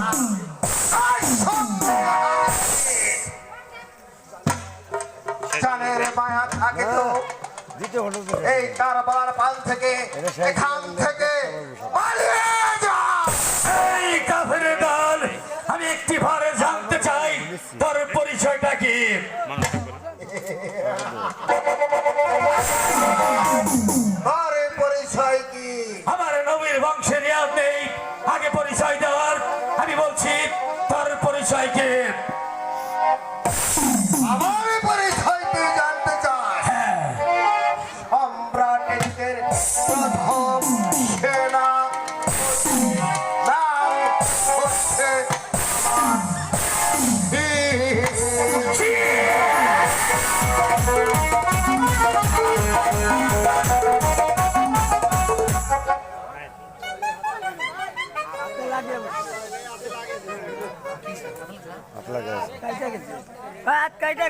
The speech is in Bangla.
আই মায়া থাকে তো। দ্বিতীয় ঘটনা তো এই কারবার পাল থেকে এখান থেকে এই কাফের দল আমি একটি ভারে জানতে চাই তোর পরিচয়টা কি? পরিচয় কি? পরিচয় কি আমার পরিচয় তুই জানতে চাস সম্রাটের প্রথম সেনা। নাম হচ্ছে আপনাকে কাইটা